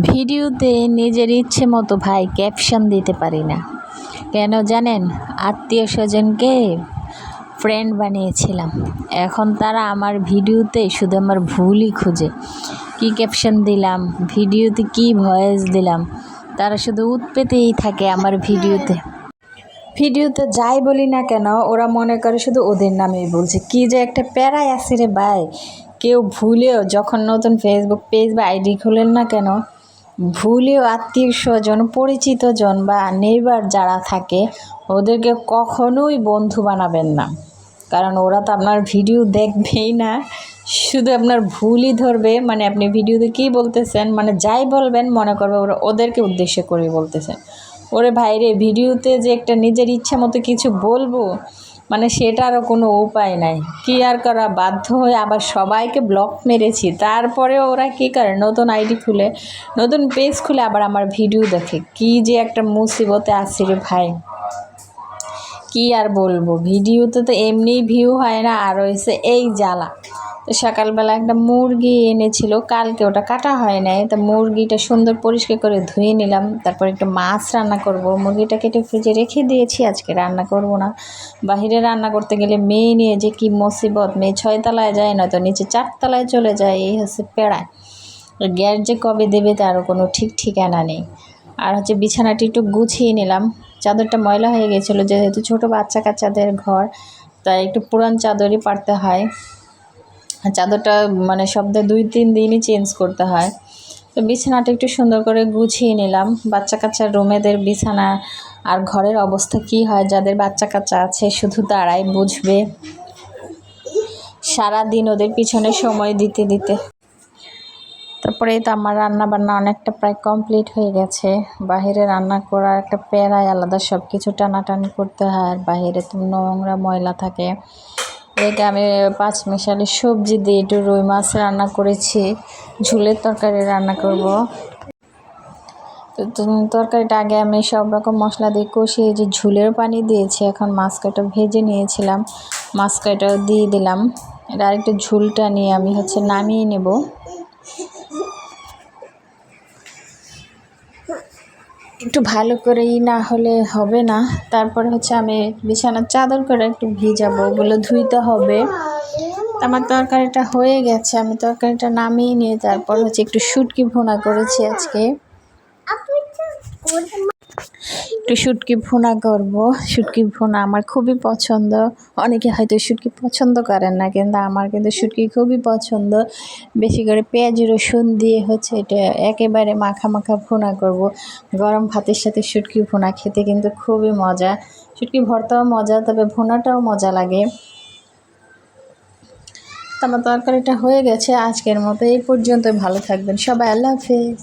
ভিডিওতে নিজের ইচ্ছে মতো ভাই ক্যাপশন দিতে পারি না। কেন জানেন? আত্মীয় স্বজনকে ফ্রেন্ড বানিয়েছিলাম। এখন তারা আমার ভিডিওতে শুধু আমার ভুলই খুঁজে। কি ক্যাপশন দিলাম? ভিডিওতে কি ভয়েস দিলাম? তারা শুধু উৎপেতেই থাকে আমার ভিডিওতে। ভিডিওতে যাই বলি না কেন, ওরা মনে করে শুধু ওদের নামেই বলছে। কি যে একটা প্যারাই আছে রে ভাই। কেউ ভুলেও যখন নতুন ফেসবুক পেজ বা আইডি খোলেন না কেন, ভুলেও আত্মীয় স্বজন, পরিচিত জন বা নেইবার যারা থাকে, ওদেরকে কখনোই বন্ধু বানাবেন না। কারণ ওরা তো আপনার ভিডিও দেখবেই না। শুধু আপনার ভুলই ধরবে মানে আপনি ভিডিওতে কী বলতেছেন মানে যাই বলবেন, মনে করবে ওরা ওদেরকে উদ্দেশ্য করে বলতেছেন। ওরে ভাইরে ভিডিওতে যে একটা নিজের ইচ্ছা মতো কিছু বলব মানে সেটারও কোনো উপায় নাই। কি আর করা, বাধ্য হয়ে আবার সবাইকে ব্লক মেরেছি। তারপরে ওরা কী করে, নতুন আইডি খুলে, নতুন পেজ খুলে আবার আমার ভিডিও দেখে। কি যে একটা মুসিবতে আসি রে ভাই। কি আর বলব? ভিডিওতে তো এমনিই ভিউ হয় না, আর হয়েছে এই জ্বালা। তো সকালবেলা একটা মুরগি এনেছিল, কালকে ওটা কাটা হয় নাই। তা মুরগিটা সুন্দর পরিষ্কার করে ধুয়ে নিলাম, তারপর একটু মাছ রান্না করব। মুরগিটা কেটে ফ্রিজে রেখে দিয়েছি, আজকে রান্না করব না। বাহিরে রান্না করতে গেলে মেয়ে নিয়ে যে কি মুসিবত, মেয়ে ছয়তলায় যায় না তো নিচে চারতলায় চলে যায়, এই হচ্ছে পেড়ায় গ্যাস যে কবে দেবে তারও কোনো ঠিক ঠিকানা নেই। আর হচ্ছে বিছানাটি একটু গুছিয়ে নিলাম। চাদরটা ময়লা হয়ে গেছিল, যেহেতু ছোটো বাচ্চা কাচ্চাদের ঘর, তাই একটু পুরান চাদরই পারতে হয়। চাদরটা মানে সপ্তাহে দুই, তিন দিনই চেঞ্জ করতে হয়। তো বিছানাটা একটু সুন্দর করে গুছিয়ে নিলাম। বাচ্চা কাচ্চার রুমেদের বিছানা আর ঘরের অবস্থা কি হয়, যাদের বাচ্চা কাচ্চা আছে শুধু তারাই বুঝবে। সারা দিন ওদের পিছনে সময় দিতে দিতে। তারপরে তো আমার রান্না বান্না অনেকটা প্রায় কমপ্লিট হয়ে গেছে। বাহিরে রান্না করার একটা প্যারাই আলাদা সব কিছু টানাটানি করতে হয়, আর বাহিরে তো নোংরা ময়লা থাকে। একে আমি পাঁচ মিশালি সবজি দিয়ে একটু রুই মাছ রান্না করেছি, ঝুলের তরকারি রান্না করব। তো তরকারিটা আগে আমি সব রকম মশলা দিয়ে কষিয়ে যে ঝুলের পানি দিয়েছি, এখন মাছ কাটা ভেজে নিয়েছিলাম। মাছ দিয়ে দিলাম। এটা আরেকটু ঝুলটা নিয়ে আমি হচ্ছে নামিয়ে নেব। একটু ভালো করেই না হলে হবে না। তারপর হচ্ছে আমি বিছানার চাদর করে একটু ভিজাবো, ওগুলো ধুইতে হবে। আমার তরকারিটা হয়ে গেছে, আমি তরকারিটা নামিয়ে নিয়ে তারপর হচ্ছে একটু শুটকি ভোনা করেছি আজকে। একটু শুটকি ভুনা করব। শুটকি ভুনা আমার খুবই পছন্দ। অনেকে হয়তো শুটকি পছন্দ করেন না, কিন্তু আমার কিন্তু শুটকি খুবই পছন্দ। বেশি করে পেঁয়াজ, রসুন দিয়ে হচ্ছে এটা একেবারে মাখা মাখা ভুনা করব। গরম ভাতের সাথে শুটকি ভুনা খেতে কিন্তু খুবই মজা। শুটকি ভর্তাও মজা, তবে ভুনাটাও মজা লাগে। আমার তরকারিটা হয়ে গেছে, আজকের মতো এই পর্যন্ত ভালো থাকবেন সবাই, আল্লাহ হাফেজ।